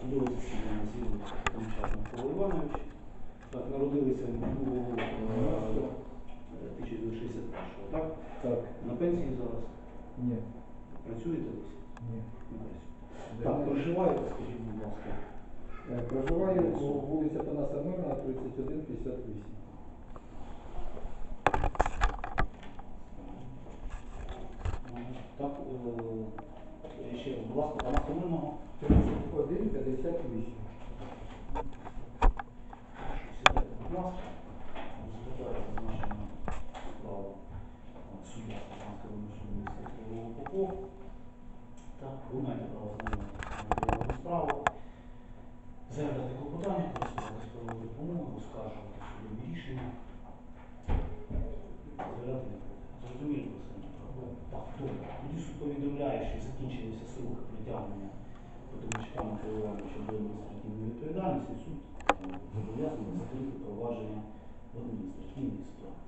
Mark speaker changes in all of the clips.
Speaker 1: Судове засідання з'їздив Михайло Микола Іванович. Так, народилися в 1961 так?
Speaker 2: Так.
Speaker 1: На пенсії зараз.
Speaker 2: Ні.
Speaker 1: Працюєте десь?
Speaker 2: Ні.
Speaker 1: Не працюєте. Так, проживаєте, скажіть, будь ласка.
Speaker 2: Е, Проживаю по вулиця Панаса Мирна, 3158.
Speaker 1: Так, е, ласка, пана Коминного.
Speaker 2: 3158.
Speaker 1: Сідайте, будь ласка. Розглядається зазначена справа е, суддя вимушеного міністерства Попов. Так, ви маєте право знайомитися справу. Заявляти клопотання, користуватися правовою допомогою, оскаржувати судові рішення. Зрозуміло, Олександр? Так, добре. Тоді суд повідомляє, що закінчилися сроки притягнення Петровичка Михайла Івановича до адміністративної відповідальності. Суд е, зобов'язаний закрити провадження в адміністративній справі.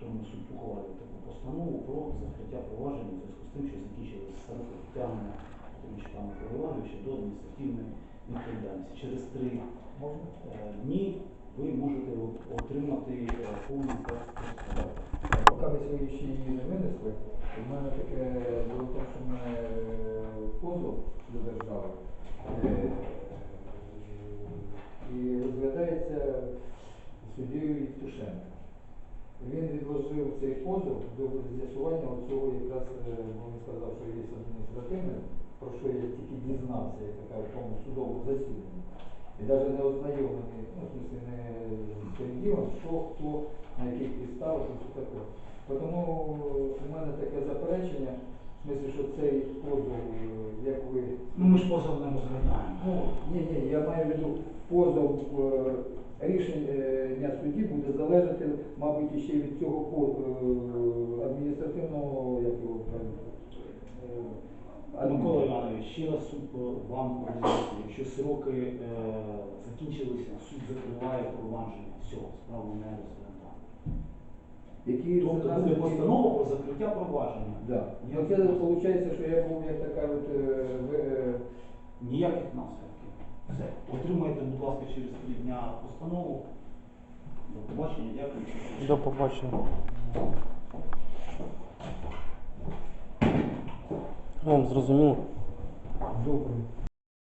Speaker 1: Тому суд ухвалює таку постанову про закриття провадження у зв'язку з тим, що закінчилися сроки притягнення Петровичка Михайла Івановича до адміністративної відповідальності. Через три е, дні ви можете отримати е, повний текст.
Speaker 2: Ви ще її не винесли, у мене таке було те, що в позов до держави. е, І розглядається суддєю Євтушенко. Він відложив цей позов до з'ясування оцього якраз, е, він сказав, що є адміністративне, про що я тільки дізнався, я така в тому судовому засіданні. І навіть не ознайомлений, ну, не з тим ділом, що, хто, на яких підставах і все таке. Тому у мене таке заперечення, в смысле, що цей позов, е, як ви
Speaker 1: Ну ми ж позов не розглядаємо.
Speaker 2: Ну, ні, ні, я маю в виду позов е, рішення судді буде залежати, мабуть, ще від цього е, адміністративного, як його правильно, е,
Speaker 1: Микола Іванович, ще раз суд вам повідомляє, якщо сроки е, закінчилися, суд закриває провадження. Все, справу не розглядає.
Speaker 2: Які
Speaker 1: Тобто
Speaker 2: це
Speaker 1: буде постанова про закриття провадження.
Speaker 2: Да. Ну, це виходить, що я був як така от, е, в- е,
Speaker 1: Ніяких наслідків. Все. Отримайте, будь ласка, через три дня постанову. До побачення, дякую.
Speaker 3: До побачення. Вам зрозуміло?
Speaker 2: добрий.